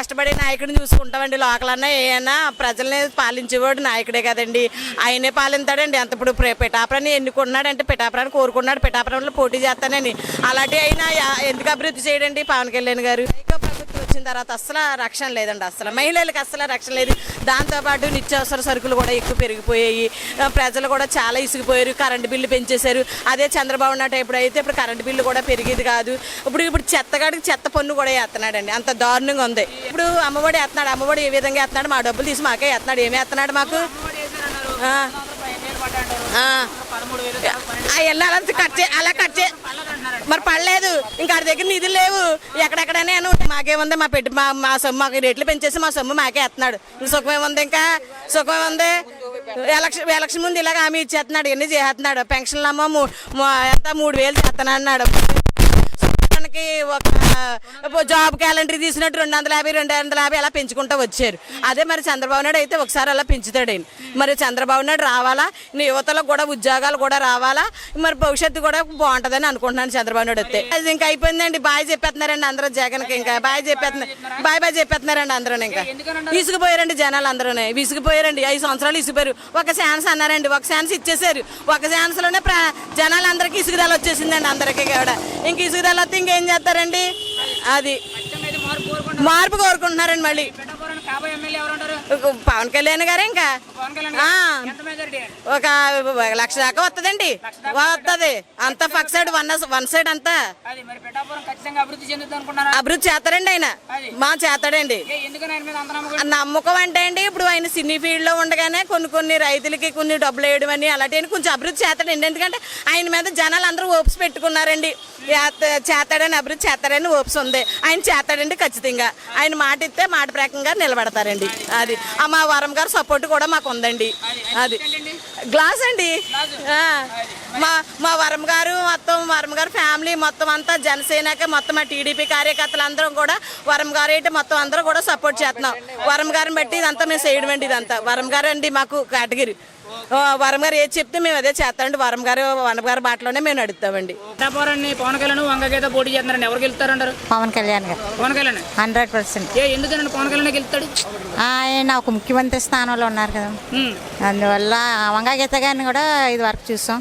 కష్టపడే నాయకుడిని చూసుకుంటామండి. లోకలన్నా ఏమైనా ప్రజల్ని పాలించేవాడు నాయకుడే కదండి. ఆయనే పాలింతాడండి అంత ఇప్పుడు పిఠాపురాన్ని ఎన్నుకున్నాడంటే పిఠాపురాన్ని కోరుకున్నాడు పిఠాపురంలో పోటీ చేస్తానని అలాంటి అయినా ఎందుకు అభివృద్ధి చేయడండి పవన్ కళ్యాణ్ గారు? వచ్చిన తర్వాత అసలు రక్షణ లేదండి అసలు మహిళలకు అసలు రక్షణ లేదు. దాంతోపాటు నిత్యావసర సరుకులు కూడా ఎక్కువ పెరిగిపోయాయి. ప్రజలు కూడా చాలా ఇసుకుపోయారు. Current bill పెంచేశారు. అదే చంద్రబాబు నాయుడు ఇప్పుడు అయితే ఇప్పుడు కరెంటు బిల్లు కూడా పెరిగేది కాదు. ఇప్పుడు ఇప్పుడు చెత్తగాడికి చెత్త పన్ను కూడా వేస్తున్నాడండి. అంత దారుణంగా ఉంది. ఇప్పుడు అమ్మఒడి వేస్తున్నాడు. అమ్మఒడి ఏ విధంగా వేస్తున్నాడు? మా డబ్బులు తీసి మాకే వేస్తున్నాడు. ఏమి వేస్తున్నాడు మాకు? వెళ్ళాలని కట్ చే అలా కట్ చే మరి పడలేదు. ఇంకా ఆడి దగ్గర నిధులు లేవు. ఎక్కడెక్కడనే మాకేముంది? మా పెట్టి మా మా సొమ్ము మాకు రేట్లు పెంచేసి మా సొమ్ము మాకే ఎత్తున్నాడు. సుఖమేముంది ఇంకా? సుఖమేముంది ఎలక్షన్ ఎలక్షన్ ముందు ఇలాగ హామీ ఇచ్చేస్తున్నాడు. ఎన్ని చేస్తున్నాడు పెన్షన్లు అమ్మ మూ- ఎంత? మూడు వేలు చేస్తాను అన్నాడు ఒక జాబ్ క్యాలెండర్ తీసినట్టు రెండు వందల యాభై రెండు వందల యాభై అలా పెంచుకుంటూ వచ్చారు. అదే మరి చంద్రబాబు నాయుడు అయితే ఒకసారి అలా పెంచుతాడు మరి చంద్రబాబు నాయుడు రావాలా? ఈ యువతలకు కూడా ఉద్యోగాలు కూడా రావాలా? మరి భవిష్యత్తు కూడా బాగుంటుందని అనుకుంటున్నాను చంద్రబాబు నాయుడు వస్తే అది ఇంకా అయిపోయిందండి. బాయ్ చెప్పేస్తున్నారండి అందరూ జగన్కి ఇంకా. బాయ్ చెప్పేస్తున్నారు బాయ్ బాయ్ చెప్పేస్తున్నారండి అందరూ ఇంకా. విసిగిపోయారండి జనాలు అందరూ. విసిగిపోయారండి. ఐదు సంవత్సరాలు విసిగిపోయారు ఒక ఛాన్స్ అన్నారండి. ఒక ఛాన్స్ ఇచ్చేసారు ఒక ఛాన్స్లోనే ప్ర జనాలందరికీ ఇసుగుదల వచ్చేసిందండి అందరికీ కూడా. ఇంక ఇసుగుదల వస్తే ఇంకేం చేస్తారండి? అది మార్పు కోరుకుంటున్నారండి మళ్ళీ. పవన్ కళ్యాణ్ గారు ఇంకా? ఒక లక్ష దాకా వస్తుందండి వస్తుంది అంతా పక్క సైడ్ వన్ వన్ సైడ్ అంతా. అభివృద్ధి చేస్తారండి ఆయన. మా చేస్తాడండి. నమ్మకం? అంటే అండి ఇప్పుడు ఆయన సినీ ఫీల్డ్లో ఉండగానే కొన్ని కొన్ని రైతులకి కొన్ని డబ్బులు వేయడం అని అలాంటివి కొంచెం అభివృద్ధి చేస్తాడండి. ఎందుకంటే ఆయన మీద జనాలు అందరూ ఓప్స్ పెట్టుకున్నారండి చేస్తాడని అభివృద్ధి చేస్తాడని ఓప్స్ ఉంది. ఆయన చేస్తాడండి ఖచ్చితంగా. ఆయన మాట ఇస్తే మాట ప్రకారంగా నిలబడతారండి. అది. మా వరం గారు సపోర్ట్ కూడా మాకు ఉందండి అది గ్లాస్ అండి. మా మా వరం గారు మొత్తం వరం గారు ఫ్యామిలీ మొత్తం అంతా జనసేనకే మొత్తం మా టీడీపీ కార్యకర్తలు అందరం కూడా వరం గారు ఏంటి మొత్తం అందరం కూడా సపోర్ట్ చేస్తున్నాం. వరం గారిని బట్టి ఇదంతా మేము చేయడం అండి ఇదంతా. వరం గారు అండి మాకు కేటగిరీ ఆ, వరం గారు ఏది చెప్తే మేము అదే చేస్తామండి. వరం గారు వరం గారి బాటలోనే మేము పిఠాపురాన్ని పవన్ కళ్యాణ్ వంగగీత పోటీ చేస్తున్నారండి. ఎవరు గెలుస్తారంటారు? పవన్ కళ్యాణ్ గారు. పవన్ కళ్యాణ్. Hundred percent. ఏ ఎందుకనండి పవన్ కళ్యాణ్ గెలుస్తాడు? ఆయన ఒక ముఖ్యమంత్రి స్థానంలో ఉన్నారు కదా. అందువల్ల వంగాగీత గారిని కూడా ఇది వరకు చూసాం.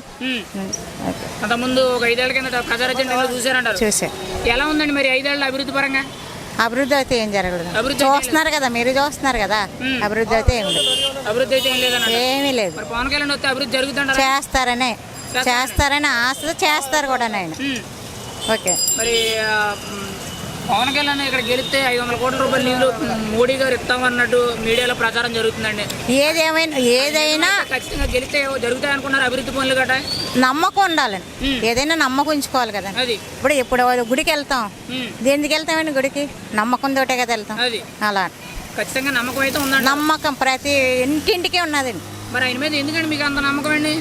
అంతకుముందు ఒక ఐదేళ్ళ కింద చూసారంటారు చూసాం ఎలా ఉందండి మరి ఐదేళ్ళ అభివృద్ధి పరంగా? అభివృద్ధి అయితే ఏం జరగలేదు. అభివృద్ధి చూస్తున్నారు కదా మీరు చూస్తున్నారు కదా అభివృద్ధి అయితే ఏం లేదు. అభివృద్ధి అయితే ఏం లేదన్న ఏమీ లేదు. పవన్ కళ్యాణ్ వస్తే అభివృద్ధి జరుగుతుంటారా? చేస్తారనే చేస్తారని. ఆశ చేస్తారు కూడా ఆయన. ఓకే. మరి పవన్ కళ్యాణ్ ఇక్కడ గెలిస్తే ఐదు వందల కోట్ల రూపాయల నిధులు మోడీ గారు ఇస్తామన్నట్టు మీడియాలో ప్రచారం జరుగుతుందండి. ఏదేమైనా ఏదైనా ఖచ్చితంగా గెలిస్తే జరుగుతాయి అనుకున్నారు అభివృద్ధి పనులు గట్రా? నమ్మకం ఉండాలండి. ఏదైనా నమ్మకం ఉంచుకోవాలి కదా. ఇప్పుడు ఇప్పుడు గుడికి వెళ్తాం. దేనికి వెళ్తామండి గుడికి? నమ్మకం తోటే కదా వెళ్తాం. అలా. ఖచ్చితంగా నమ్మకం అయితే ఉందండి. నమ్మకం ప్రతి ఇంటింటికి ఉన్నదండి. మరి ఆయన మీద ఎందుకండి మీకు అంత నమ్మకం అండి?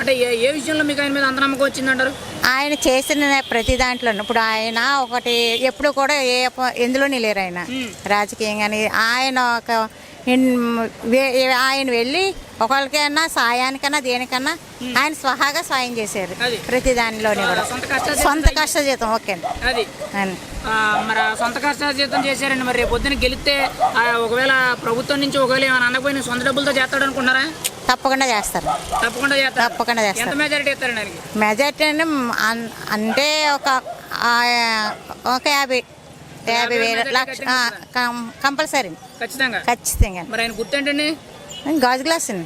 అంటే ఏ ఏ విషయంలో మీకు ఆయన మీద అంత నమ్మకం వచ్చిందంటారు? ఆయన చేసిన ప్రతి దాంట్లో ఇప్పుడు ఆయన ఒకటి ఎప్పుడు కూడా ఏ ఎందులోని లేరు ఆయన. రాజకీయం కానీ ఆయన ఒక ఆయన వెళ్ళి ఒకరికైనా సాయానికన్నా దేనికన్నా ఆయన స్వహాగా సాయం చేశారు. ప్రతి దానిలోని కూడా. సొంత సొంత కష్టజీతం ఓకే అండి. మరి సొంత కష్టార్జితం చేశారండి. మరి పొద్దున గెలిస్తే ఒకవేళ ప్రభుత్వం నుంచి ఒకవేళ ఏమైనా అనకపోయినా సొంత డబ్బులతో చేస్తాడు అనుకున్నారా తప్పకుండా చేస్తారు. తప్పకుండా చేస్తారు. తప్పకుండా చేస్తారు. మెజారిటీ ఇస్తారండి మెజార్టీ అంటే ఒక ఒక యాభై యాభై వేల లక్ష కంపల్సరీ. ఖచ్చితంగా. ఖచ్చితంగా. మరి ఆయన గుర్తేంటండి గాజు గ్లాస్ అండి.